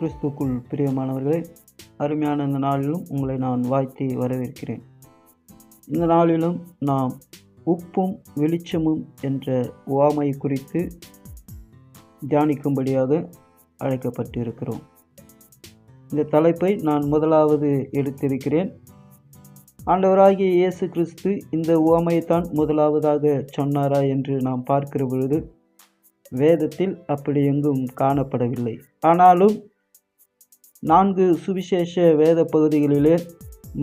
கிறிஸ்துக்குள் பிரியமானவர்களே அருமையான இந்த நாளிலும் உங்களை நான் வாழ்த்தி வரவேற்கிறேன். இந்த நாளிலும் நாம் உப்பும் வெளிச்சமும் என்ற உவமை குறித்து தியானிக்கும்படியாக அழைக்கப்பட்டிருக்கிறோம். இந்த தலைப்பை நான் முதலாவது எடுத்திருக்கிறேன். ஆண்டவராகிய இயேசு கிறிஸ்து இந்த உவமையைத்தான் முதலாவதாக சொன்னாரா என்று நாம் பார்க்கிற பொழுது வேதத்தில் அப்படி எங்கும் காணப்படவில்லை. ஆனாலும் நான்கு சுவிசேஷ வேத பகுதிகளிலே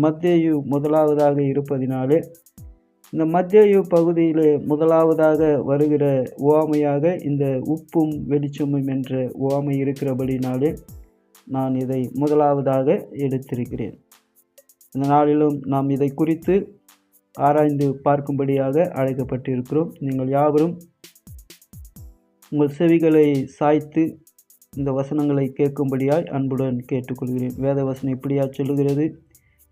மத்தேயு முதலாவதாக இருப்பதினாலே இந்த மத்தியு பகுதியிலே முதலாவதாக வருகிற ஓமையாக இந்த உப்பும் வெளிச்சமும் என்ற ஓமை இருக்கிறபடினாலே நான் இதை முதலாவதாக எடுத்திருக்கிறேன். இந்த நாளிலும் நாம் இதை குறித்து ஆராய்ந்து பார்க்கும்படியாக அழைக்கப்பட்டிருக்கிறோம். நீங்கள் யாவரும் உங்கள் செவிகளை சாய்த்து இந்த வசனங்களை கேட்கும்படியாய் அன்புடன் கேட்டுக்கொள்கிறேன். வேத வசனம் இப்படியா சொல்லுகிறது.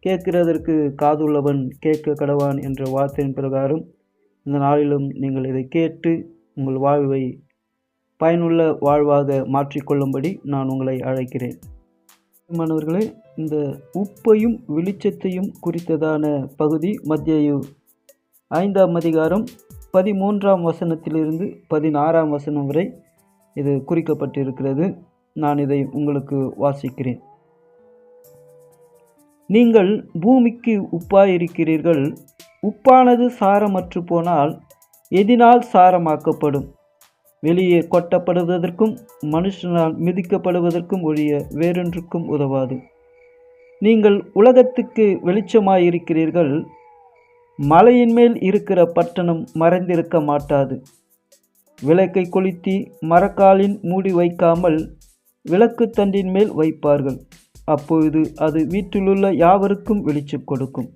கேட்கிறதற்கு காதுள்ளவன் கேட்க கடவான் என்ற வார்த்தையின் பிரகாரம் இந்த நாளிலும் நீங்கள் இதை கேட்டு உங்கள் வாழ்வை பயனுள்ள வாழ்வாக மாற்றிக்கொள்ளும்படி நான் உங்களை அழைக்கிறேன். மாணவர்களே இந்த உப்பையும் வெளிச்சத்தையும் குறித்ததான பகுதி மத்தியு ஐந்தாம் அதிகாரம் பதிமூன்றாம் வசனத்திலிருந்து பதினாறாம் வசனம் வரை இது குறிக்கப்பட்டிருக்கிறது. நான் இதை உங்களுக்கு வாசிக்கிறேன். நீங்கள் பூமிக்கு உப்பாயிருக்கிறீர்கள். உப்பானது சாரமற்று போனால் எதினால் சாரமாக்கப்படும். வெளியே கொட்டப்படுவதற்கும் மனுஷனால் மிதிக்கப்படுவதற்கும் ஒழிய வேறொன்றுக்கும் உதவாது. நீங்கள் உலகத்துக்கு வெளிச்சமாயிருக்கிறீர்கள். மலையின் மேல் இருக்கிற பட்டணம் மறைந்திருக்க மாட்டாது. விளக்கை கொளுத்தி மரக்காலின் மூடி வைக்காமல் விளக்கு தண்டின் மேல் வைப்பார்கள். அப்பொழுது அது வீட்டிலுள்ள யாவருக்கும் வெளிச்சம் கொடுக்கும்.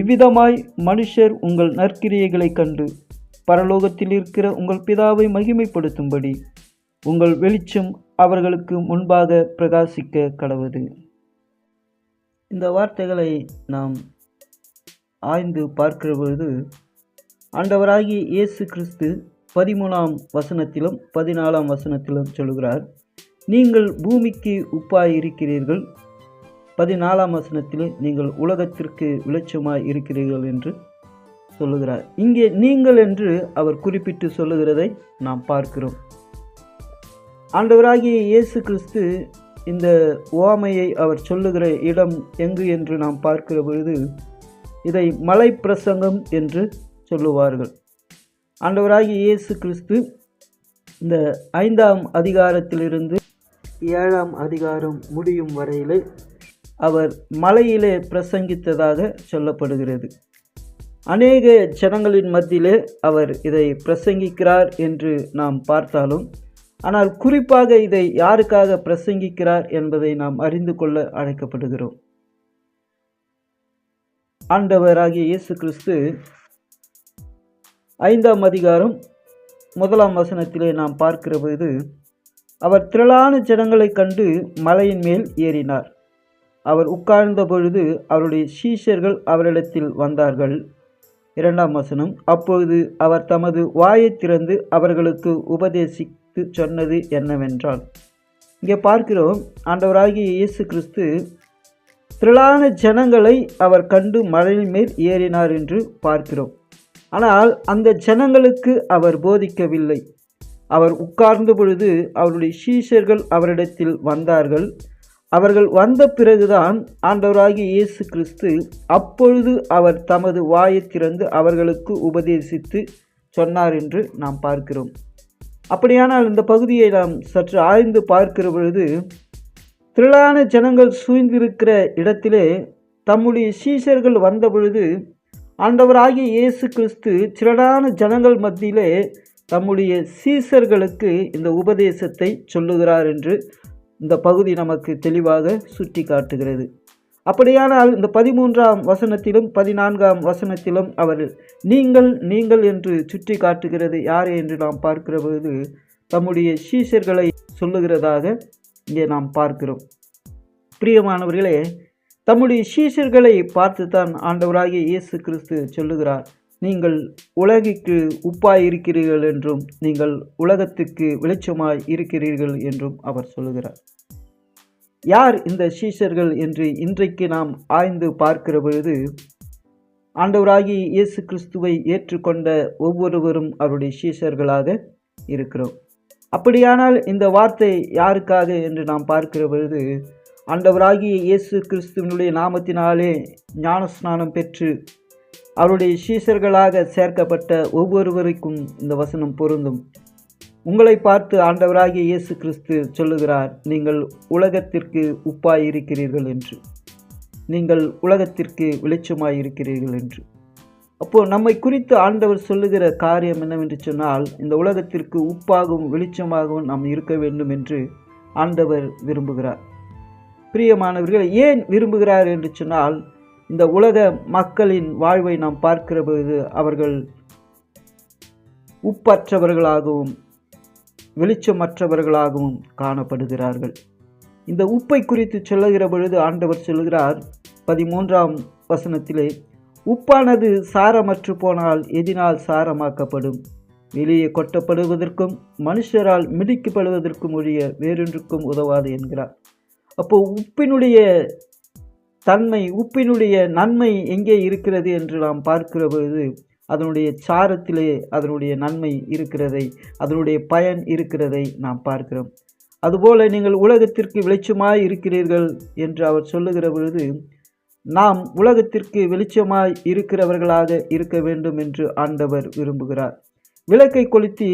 இவ்விதமாய் மனுஷர் உங்கள் நற்கிரியைகளை கண்டு பரலோகத்தில் இருக்கிற உங்கள் பிதாவை மகிமைப்படுத்தும்படி உங்கள் வெளிச்சம் அவர்களுக்கு முன்பாக பிரகாசிக்க கடவுது. இந்த வார்த்தைகளை நாம் ஆய்ந்து பார்க்கிற பொழுது ஆண்டவராகிய இயேசு கிறிஸ்து பதிமூணாம் வசனத்திலும் பதினாலாம் வசனத்திலும் சொல்கிறார் நீங்கள் பூமிக்கு உப்பாய் இருக்கிறீர்கள். பதினாலாம் வசனத்தில் நீங்கள் உலகத்திற்கு வெளிச்சமாய் இருக்கிறீர்கள் என்று சொல்லுகிறார். இங்கே நீங்கள் என்று அவர் குறிப்பிட்டு சொல்லுகிறதை நாம் பார்க்கிறோம். ஆண்டவராகிய இயேசு கிறிஸ்து இந்த ஓமையை அவர் சொல்லுகிற இடம் எங்கு என்று நாம் பார்க்கிற பொழுது இதை மலை பிரசங்கம் என்று சொல்லுவார்கள். ஆண்டவராகி இயேசு கிறிஸ்து இந்த ஐந்தாம் அதிகாரத்திலிருந்து ஏழாம் அதிகாரம் முடியும் வரையிலே அவர் மலையிலே பிரசங்கித்ததாக சொல்லப்படுகிறது. அநேக ஜனங்களின் மத்தியிலே அவர் இதை பிரசங்கிக்கிறார் என்று நாம் பார்த்தாலும் ஆனால் குறிப்பாக இதை யாருக்காக பிரசங்கிக்கிறார் என்பதை நாம் அறிந்து கொள்ள அழைக்கப்படுகிறோம். ஆண்டவராகிய இயேசு கிறிஸ்து ஐந்தாம் அதிகாரம் முதலாம் வசனத்திலே நாம் பார்க்கிற பொழுது அவர் திரளான ஜனங்களைக் கண்டு மலையின் மேல் ஏறினார். அவர் உட்கார்ந்த பொழுது அவருடைய சீஷர்கள் அவரிடத்தில் வந்தார்கள். இரண்டாம் வசனம் அப்பொழுது அவர் தமது வாயை திறந்து அவர்களுக்கு உபதேசித்து சொன்னது என்னவென்றால் இங்கே பார்க்கிறோம் ஆண்டவராகிய இயேசு கிறிஸ்து திரளான ஜனங்களை அவர் கண்டு மலையின் மேல் ஏறினார் என்று பார்க்கிறோம். ஆனால் அந்த ஜனங்களுக்கு அவர் போதிக்கவில்லை. அவர் உட்கார்ந்த பொழுது அவருடைய சீஷர்கள் அவரிடத்தில் வந்தார்கள். அவர்கள் வந்த பிறகுதான் ஆண்டவராகிய இயேசு கிறிஸ்து அப்பொழுது அவர் தமது வாயை திறந்து அவர்களுக்கு உபதேசித்து சொன்னார் என்று நாம் பார்க்கிறோம். அப்படியானால் இந்த பகுதியை நாம் சற்று ஆய்ந்து பார்க்கிற பொழுது திரளான ஜனங்கள் சூழ்ந்திருக்கிற இடத்திலே தம்முடைய சீஷர்கள் வந்த பொழுது ஆண்டவராகிய இயேசு கிறிஸ்து திரளான ஜனங்கள் மத்தியிலே தம்முடைய சீசர்களுக்கு இந்த உபதேசத்தை சொல்லுகிறார் என்று இந்த பகுதி நமக்கு தெளிவாக சுட்டி காட்டுகிறது அப்படியானால் இந்த பதிமூன்றாம் வசனத்திலும் பதினான்காம் வசனத்திலும் அவர் நீங்கள் நீங்கள் என்று சுட்டி காட்டுகிறது யார் என்று நாம் பார்க்கிற பொழுது தம்முடைய சீசர்களை சொல்லுகிறதாக இங்கே நாம் பார்க்கிறோம். பிரியமானவர்களே தம்முடைய சீஷர்களை பார்த்து தான் ஆண்டவராகிய இயேசு கிறிஸ்து சொல்லுகிறார். நீங்கள் உலகிற்கு உப்பாய் இருக்கிறீர்கள் என்றும் நீங்கள் உலகத்துக்கு வெளிச்சமாய் இருக்கிறீர்கள் என்றும் அவர் சொல்லுகிறார். யார் இந்த சீஷர்கள் என்று இன்றைக்கு நாம் ஆய்ந்து பார்க்கிற பொழுது ஆண்டவராகி இயேசு கிறிஸ்துவை ஏற்றுக்கொண்ட ஒவ்வொருவரும் அவருடைய சீஷர்களாக இருக்கிறோம். அப்படியானால் இந்த வார்த்தை யாருக்காக என்று நாம் பார்க்கிற பொழுது ஆண்டவராகிய இயேசு கிறிஸ்துவனுடைய நாமத்தினாலே ஞானஸ்நானம் பெற்று அவருடைய சீசர்களாக சேர்க்கப்பட்ட ஒவ்வொருவருக்கும் இந்த வசனம் பொருந்தும். உங்களை பார்த்து ஆண்டவராகிய இயேசு கிறிஸ்து சொல்லுகிறார் நீங்கள் உலகத்திற்கு உப்பாயிருக்கிறீர்கள் என்று. நீங்கள் உலகத்திற்கு வெளிச்சமாயிருக்கிறீர்கள் என்று. அப்போது நம்மை குறித்து ஆண்டவர் சொல்லுகிற காரியம் என்னவென்று சொன்னால் இந்த உலகத்திற்கு உப்பாகவும் வெளிச்சமாகவும் நாம் இருக்க வேண்டும் என்று ஆண்டவர் விரும்புகிறார். பிரியமானவர்கள் ஏன் விரும்புகிறார் என்று சொன்னால் இந்த உலக மக்களின் வாழ்வை நாம் பார்க்கிற பொழுது அவர்கள் உப்பற்றவர்களாகவும் வெளிச்சமற்றவர்களாகவும் காணப்படுகிறார்கள். இந்த உப்பை குறித்து சொல்லுகிற பொழுது ஆண்டவர் சொல்கிறார் பதிமூன்றாம் வசனத்திலே உப்பானது சாரமற்று போனால் எதினால் சாரமாக்கப்படும். வெளியே கொட்டப்படுவதற்கும் மனுஷரால் மிடிக்கப்படுவதற்கும் ஒழிய வேறொன்றுக்கும் உதவாது என்கிறார். அப்போ உப்பினுடைய தன்மை உப்பினுடைய நன்மை எங்கே இருக்கிறது என்று நாம் பார்க்கிற பொழுது அதனுடைய சாரத்திலே அதனுடைய நன்மை இருக்கிறதை அதனுடைய பயன் இருக்கிறதை நாம் பார்க்கிறோம். அதுபோல நீங்கள் உலகத்திற்கு வெளிச்சமாய் இருக்கிறீர்கள் என்று அவர் சொல்லுகிற பொழுது நாம் உலகத்திற்கு வெளிச்சமாய் இருக்கிறவர்களாக இருக்க வேண்டும் என்று ஆண்டவர் விரும்புகிறார். விளக்கை கொளுத்தி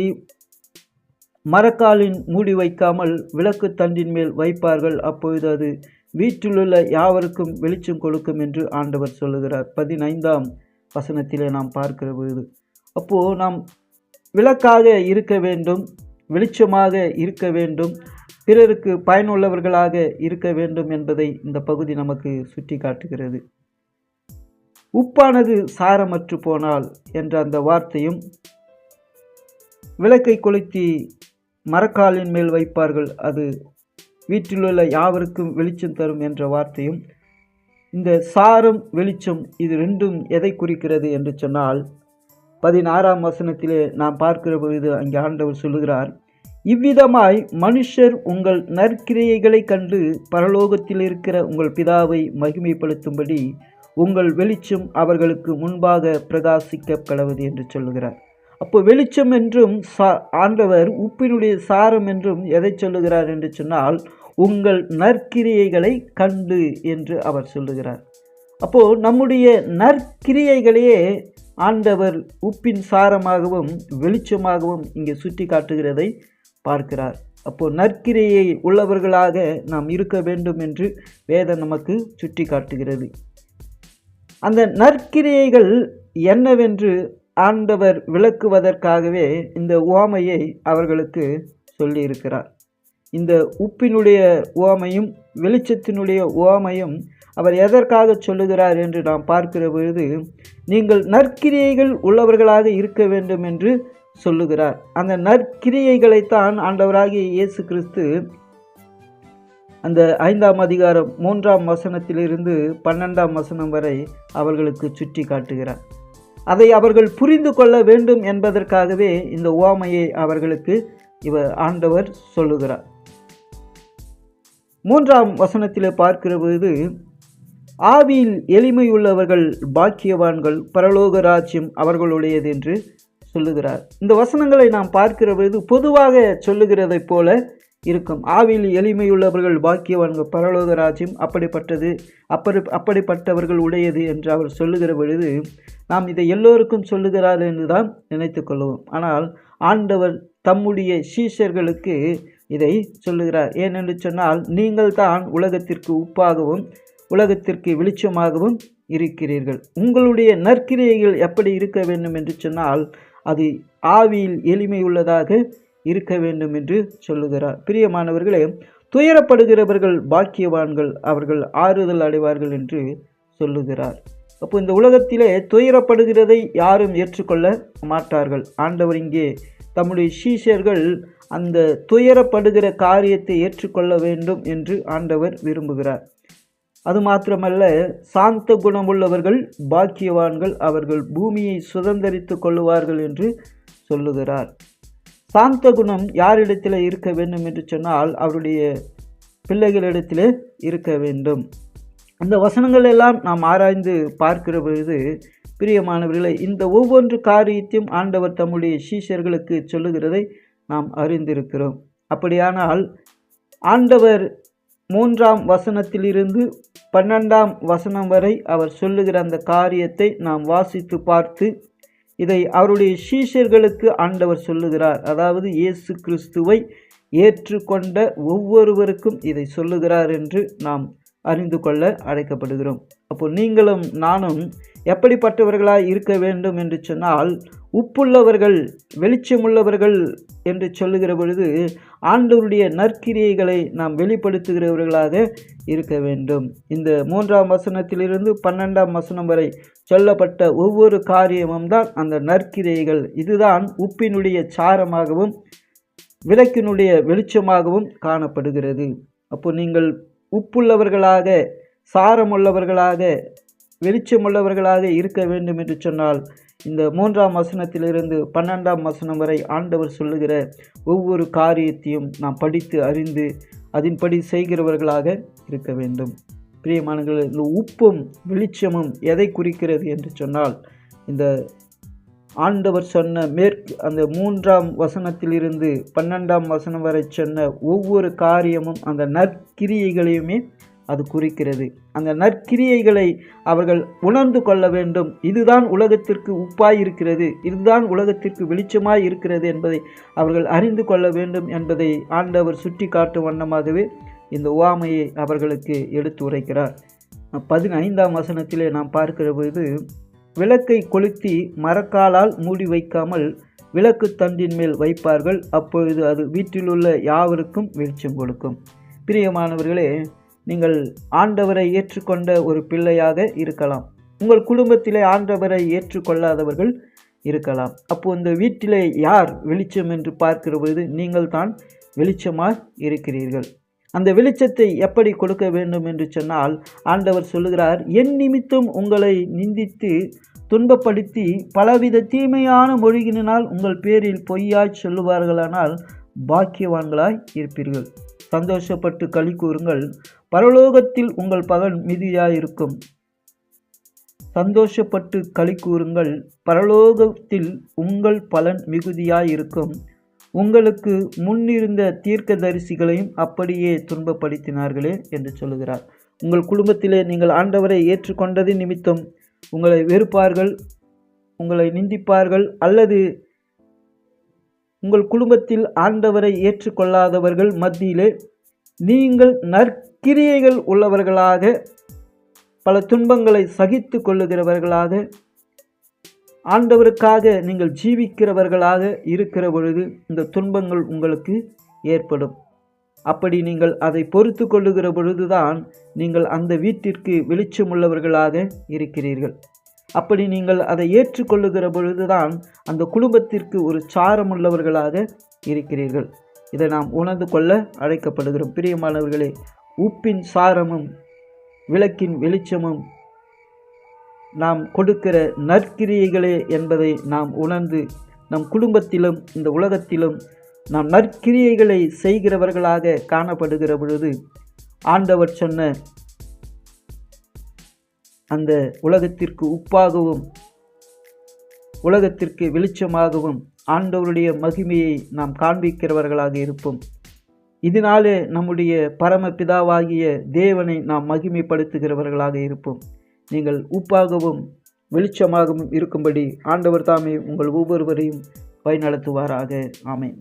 மரக்காலின் மூடி வைக்காமல் விளக்கு தண்டின் மேல் வைப்பார்கள். அப்பொழுது அது வீட்டிலுள்ள யாவருக்கும் வெளிச்சம் கொடுக்கும் என்று ஆண்டவர் சொல்லுகிறார். பதினைந்தாம் வசனத்திலே நாம் பார்க்கிற பொழுது அப்போது நாம் விளக்காக இருக்க வேண்டும் வெளிச்சமாக இருக்க வேண்டும் பிறருக்கு பயனுள்ளவர்களாக இருக்க வேண்டும் என்பதை இந்த பகுதி நமக்கு சுட்டி காட்டுகிறது உப்பானது சாரமற்று போனால் என்ற அந்த வார்த்தையும் விளக்கை கொளுத்தி மரக்காலின் மேல் வைப்பார்கள். அது வீட்டிலுள்ள யாவருக்கும் வெளிச்சம் தரும் என்ற வார்த்தையும் இந்த சாரம் வெளிச்சம் இது ரெண்டும் எதை குறிக்கிறது என்று சொன்னால் பதினாறாம் வசனத்திலே நாம் பார்க்கிற பொழுது அங்கே ஆண்டவர் சொல்லுகிறார் இவ்விதமாய் மனுஷர் உங்கள் நற்கிரியைகளை கண்டு பரலோகத்தில் இருக்கிற உங்கள் பிதாவை மகிமைப்படுத்தும்படி உங்கள் வெளிச்சம் அவர்களுக்கு முன்பாக பிரகாசிக்க கடவுது என்று சொல்லுகிறார். அப்போ வெளிச்சம் என்றும் சா ஆண்டவர் உப்பினுடைய சாரம் என்றும் எதை சொல்லுகிறார் என்று சொன்னால் உங்கள் நற்கிரியைகளை கண்டு என்று அவர் சொல்லுகிறார். அப்போது நம்முடைய நற்கிரியைகளையே ஆண்டவர் உப்பின் சாரமாகவும் வெளிச்சமாகவும் இங்கே சுட்டி காட்டுகிறதை பார்க்கிறார். அப்போது நற்கிரியை உள்ளவர்களாக நாம் இருக்க வேண்டும் என்று வேதம் நமக்கு சுட்டி காட்டுகிறது. அந்த நற்கிரியைகள் என்னவென்று ஆண்டவர் விளக்குவதற்காகவே இந்த உவமையை அவர்களுக்கு சொல்லியிருக்கிறார். இந்த உப்பினுடைய உவமையும் வெளிச்சத்தினுடைய ஓமையும் அவர் எதற்காக சொல்லுகிறார் என்று நாம் பார்க்கிற பொழுது நீங்கள் நற்கிரியைகள் உள்ளவர்களாக இருக்க வேண்டும் என்று சொல்லுகிறார். அந்த நற்கிரியைகளைத்தான் ஆண்டவராகிய இயேசு கிறிஸ்து அந்த ஐந்தாம் அதிகாரம் மூன்றாம் வசனத்திலிருந்து பன்னெண்டாம் வசனம் வரை அவர்களுக்கு சுட்டி காட்டுகிறார் அதை அவர்கள் புரிந்து கொள்ள வேண்டும் என்பதற்காகவே இந்த ஓமையை அவர்களுக்கு இவர் ஆண்டவர் சொல்லுகிறார். மூன்றாம் வசனத்தில் பார்க்கிறபோது ஆவியில் எளிமையுள்ளவர்கள் பாக்கியவான்கள் பரலோக ராஜ்யம் அவர்களுடையது என்று சொல்லுகிறார். இந்த வசனங்களை நாம் பார்க்கிற பொழுது பொதுவாக சொல்லுகிறதைப் போல இருக்கும். ஆவியில் எளிமையுள்ளவர்கள் பாக்கியவான்கள் பரலோக ராஜ்யம் அப்படிப்பட்டது அப்படி அப்படிப்பட்டவர்கள் உடையது என்று அவர் சொல்லுகிற பொழுது நாம் இதை எல்லோருக்கும் சொல்லுகிறார் என்று தான் நினைத்து கொள்வோம். ஆனால் ஆண்டவர் தம்முடைய சீஷர்களுக்கு இதை சொல்லுகிறார். ஏனென்று சொன்னால் நீங்கள் தான் உலகத்திற்கு உப்பாகவும் உலகத்திற்கு வெளிச்சமாகவும் இருக்கிறீர்கள். உங்களுடைய நற்கிரியைகள் எப்படி இருக்க வேண்டும் என்று சொன்னால் அது ஆவியில் எளிமை உள்ளதாக இருக்க வேண்டும் என்று சொல்லுகிறார். பிரியமானவர்களே துயரப்படுகிறவர்கள் பாக்கியவான்கள் அவர்கள் ஆறுதல் அடைவார்கள் என்று சொல்லுகிறார். அப்போ இந்த உலகத்திலே துயரப்படுகிறதை யாரும் ஏற்றுக்கொள்ள மாட்டார்கள். ஆண்டவர் இங்கே தம்முடைய சீஷர்கள் அந்த துயரப்படுகிற காரியத்தை ஏற்றுக்கொள்ள வேண்டும் என்று ஆண்டவர் விரும்புகிறார். அது மாத்திரமல்ல சாந்த குணமுள்ளவர்கள் பாக்கியவான்கள் அவர்கள் பூமியை சுதந்திரித்து கொள்ளுவார்கள் என்று சொல்லுகிறார். சாந்த குணம் யாரிடத்தில் இருக்க வேண்டும் என்று சொன்னால் அவருடைய பிள்ளைகளிடத்திலே இருக்க வேண்டும். அந்த வசனங்கள் எல்லாம் நாம் ஆராய்ந்து பார்க்கிற பொழுது பிரியமானவர்களே இந்த ஒவ்வொன்று காரியத்தையும் ஆண்டவர் தம்முடைய சீஷர்களுக்கு சொல்லுகிறதை நாம் அறிந்திருக்கிறோம். அப்படியானால் ஆண்டவர் மூன்றாம் வசனத்திலிருந்து பன்னெண்டாம் வசனம் வரை அவர் சொல்லுகிற அந்த காரியத்தை நாம் வாசித்து பார்த்து இதை அவருடைய சீஷர்களுக்கு ஆண்டவர் சொல்லுகிறார். அதாவது இயேசு கிறிஸ்துவை ஏற்றுக்கொண்ட ஒவ்வொருவருக்கும் இதை சொல்லுகிறார் என்று நாம் அறிந்து கொள்ள அழைக்கப்படுகிறோம். அப்போ நீங்களும் நானும் எப்படிப்பட்டவர்களாய் இருக்க வேண்டும் என்று சொன்னால் உப்புள்ளவர்கள் வெளிச்சமுள்ளவர்கள் என்று சொல்லுகிற பொழுது ஆண்டவருடைய நற்கிரியைகளை நாம் வெளிப்படுத்துகிறவர்களாக இருக்க வேண்டும். இந்த மூன்றாம் வசனத்திலிருந்து பன்னெண்டாம் வசனம் வரை சொல்லப்பட்ட ஒவ்வொரு காரியமும் தான் அந்த நற்கிரியைகள். இதுதான் உப்பினுடைய சாரமாகவும் விளக்கினுடைய வெளிச்சமாகவும் காணப்படுகிறது. அப்போ நீங்கள் உப்புள்ளவர்களாக சாரமுள்ளவர்களாக வெளிச்சமுள்ளவர்களாக இருக்க வேண்டும் என்று சொன்னால் இந்த மூன்றாம் வசனத்திலிருந்து பன்னெண்டாம் வசனம் வரை ஆண்டவர் சொல்லுகிற ஒவ்வொரு காரியத்தையும் நாம் படித்து அறிந்து அதன்படி செய்கிறவர்களாக இருக்க வேண்டும். பிரியமானங்கள் இந்த உப்பும் வெளிச்சமும் எதை குறிக்கிறது என்று சொன்னால் இந்த ஆண்டவர் சொன்ன மேற்கு அந்த மூன்றாம் வசனத்திலிருந்து பன்னெண்டாம் வசனம் வரை சொன்ன ஒவ்வொரு காரியமும் அந்த நற்கிரியைகளையுமே அது குறிக்கிறது. அந்த நற்கிரியைகளை அவர்கள் உணர்ந்து கொள்ள வேண்டும். இதுதான் உலகத்திற்கு உப்பாய் இருக்கிறது இதுதான் உலகத்திற்கு வெளிச்சமாய் இருக்கிறது என்பதை அவர்கள் அறிந்து கொள்ள வேண்டும் என்பதை ஆண்டவர் சுட்டி காட்டும் வண்ணமாகவே இந்த உவாமையை அவர்களுக்கு எடுத்து உரைக்கிறார். பதினைந்தாம் வசனத்திலே நாம் பார்க்கிற பொழுது விளக்கை கொளுத்தி மரக்காலால் மூடி வைக்காமல் விளக்கு தண்டின் மேல் வைப்பார்கள். அப்பொழுது அது வீட்டிலுள்ள யாவருக்கும் வெளிச்சம் கொடுக்கும். பிரியமானவர்களே நீங்கள் ஆண்டவரை ஏற்றுக்கொண்ட ஒரு பிள்ளையாக இருக்கலாம். உங்கள் குடும்பத்திலே ஆண்டவரை ஏற்றுக்கொள்ளாதவர்கள் இருக்கலாம். அப்போ இந்த வீட்டிலே யார் வெளிச்சம் என்று பார்க்கிற பொழுது நீங்கள் தான் வெளிச்சமாக இருக்கிறீர்கள். அந்த வெளிச்சத்தை எப்படி கொடுக்க வேண்டும் என்று சொன்னால் ஆண்டவர் சொல்லுகிறார் என் நிமித்தம் உங்களை நிந்தித்து துன்பப்படுத்தி பலவித தீமையான மொழிகினால் உங்கள் பேரில் பொய்யாய் சொல்லுவார்களானால் பாக்கியவான்களாய் இருப்பீர்கள். சந்தோஷப்பட்டு களி கூறுங்கள். பரலோகத்தில் உங்கள் பகன் மிகுதியாயிருக்கும். சந்தோஷப்பட்டு களி கூறுங்கள். பரலோகத்தில் உங்கள் பலன் மிகுதியாயிருக்கும். உங்களுக்கு முன்னிருந்த தீர்க்க தரிசிகளையும் அப்படியே துன்பப்படுத்தினார்களே என்று சொல்லுகிறார். உங்கள் குடும்பத்திலே நீங்கள் ஆண்டவரை ஏற்றுக்கொண்டது நிமித்தம் உங்களை வெறுப்பார்கள் உங்களை நிந்திப்பார்கள் அல்லது உங்கள் குடும்பத்தில் ஆண்டவரை ஏற்றுக்கொள்ளாதவர்கள் மத்தியிலே நீங்கள் நற் கிரியைகள் உள்ளவர்களாக பல துன்பங்களை சகித்து கொள்ளுகிறவர்களாக ஆண்டவருக்காக நீங்கள் ஜீவிக்கிறவர்களாக இருக்கிற பொழுது இந்த துன்பங்கள் உங்களுக்கு ஏற்படும். அப்படி நீங்கள் அதை பொறுத்து கொள்ளுகிற பொழுதுதான் நீங்கள் அந்த வீட்டிற்கு வெளிச்சமுள்ளவர்களாக இருக்கிறீர்கள். அப்படி நீங்கள் அதை ஏற்றுக்கொள்ளுகிற பொழுதுதான் அந்த குடும்பத்திற்கு ஒரு சாரமுள்ளவர்களாக இருக்கிறீர்கள். இதை நாம் உணர்ந்து கொள்ள அழைக்கப்படுகிறோம். பிரியமானவர்களே உப்பின் சாரமும் விளக்கின் வெளிச்சமும் நாம் கொடுக்கிற நற்கிரியைகளே என்பதை நாம் உணர்ந்து நம் குடும்பத்திலும் இந்த உலகத்திலும் நாம் நற்கிரியைகளை செய்கிறவர்களாக காணப்படுகிற பொழுது ஆண்டவர் சொன்ன அந்த உலகத்திற்கு உப்பாகவும் உலகத்திற்கு வெளிச்சமாகவும் ஆண்டவருடைய மகிமையை நாம் காண்பிக்கிறவர்களாக இருப்போம். இதனாலே நம்முடைய பரமபிதாவாகிய தேவனை நாம் மகிமைப்படுத்துகிறவர்களாக இருப்போம். நீங்கள் உப்பாகவும் வெளிச்சமாகவும் இருக்கும்படி ஆண்டவர் தாமே உங்கள் ஒவ்வொருவரையும் வழிநடத்துவாராக. ஆமேன்.